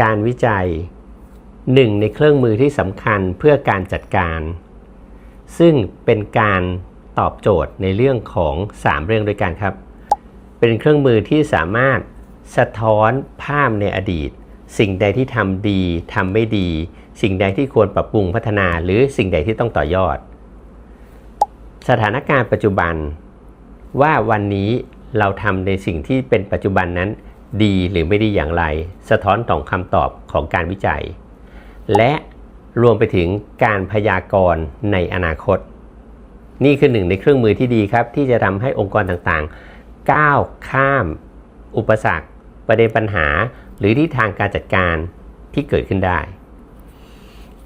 การวิจัยหนึ่งในเครื่องมือที่สำคัญเพื่อการจัดการ ซึ่งเป็นการตอบโจทย์ในเรื่องของ 3 เรื่องด้วยกันครับ เป็นเครื่องมือที่สามารถสะท้อนภาพในอดีต สิ่งใดที่ทำดีทำไม่ดี สิ่งใดที่ควรปรับปรุงพัฒนา หรือสิ่งใดที่ต้องต่อยอด สถานการณ์ปัจจุบัน ว่าวันนี้ เราทำในสิ่งที่เป็นปัจจุบันนั้น ดีหรือไม่ดีอย่างไร สะท้อนต่องคำตอบของการวิจัย และรวมไปถึงการพยากรณ์ในอนาคต นี่คือหนึ่งในเครื่องมือที่ดีครับ ที่จะทำให้องค์กรต่างๆ ก้าวข้าม อุปสรรค ประเด็นปัญหา หรือที่ทางการจัดการที่เกิดขึ้นได้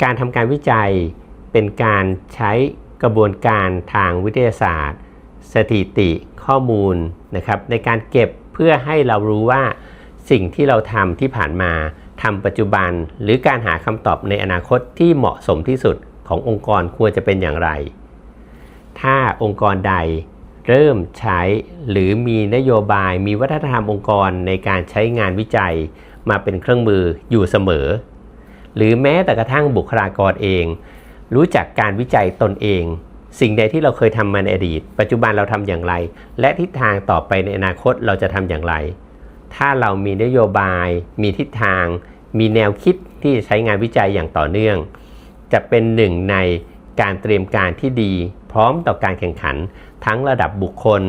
การทำการวิจัยเป็นการใช้กระบวนการทางวิทยาศาสตร์ สถิติข้อมูลนะครับในการเก็บเพื่อให้เรารู้ว่าสิ่งที่เราทำที่ผ่านมาทำปัจจุบัน หรือการหาคำตอบในอนาคตที่เหมาะสมที่สุดขององค์กรควรจะเป็นอย่างไร ถ้าองค์กรใดเริ่มใช้หรือมีนโยบายมีวัฒนธรรมองค์กรในการใช้งานวิจัย มาเป็นเครื่องมืออยู่เสมอ หรือแม้แต่กระทั่งบุคลากรเอง รู้จักการวิจัยตนเอง สิ่งใดที่เราเคยทำมาในอดีต ปัจจุบันเราทำอย่างไร และทิศทางต่อไปในอนาคตเราจะทำอย่างไร ถ้าเรามีนโยบาย มีทิศทาง มีแนวคิดที่จะใช้งานวิจัยอย่างต่อเนื่อง จะเป็นหนึ่งในการเตรียมการที่ดี พร้อมต่อการแข่งขัน ทั้งระดับบุคคล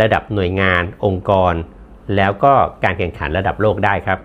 ระดับหน่วยงาน องค์กร แล้วก็การแข่งขันระดับโลกได้ครับ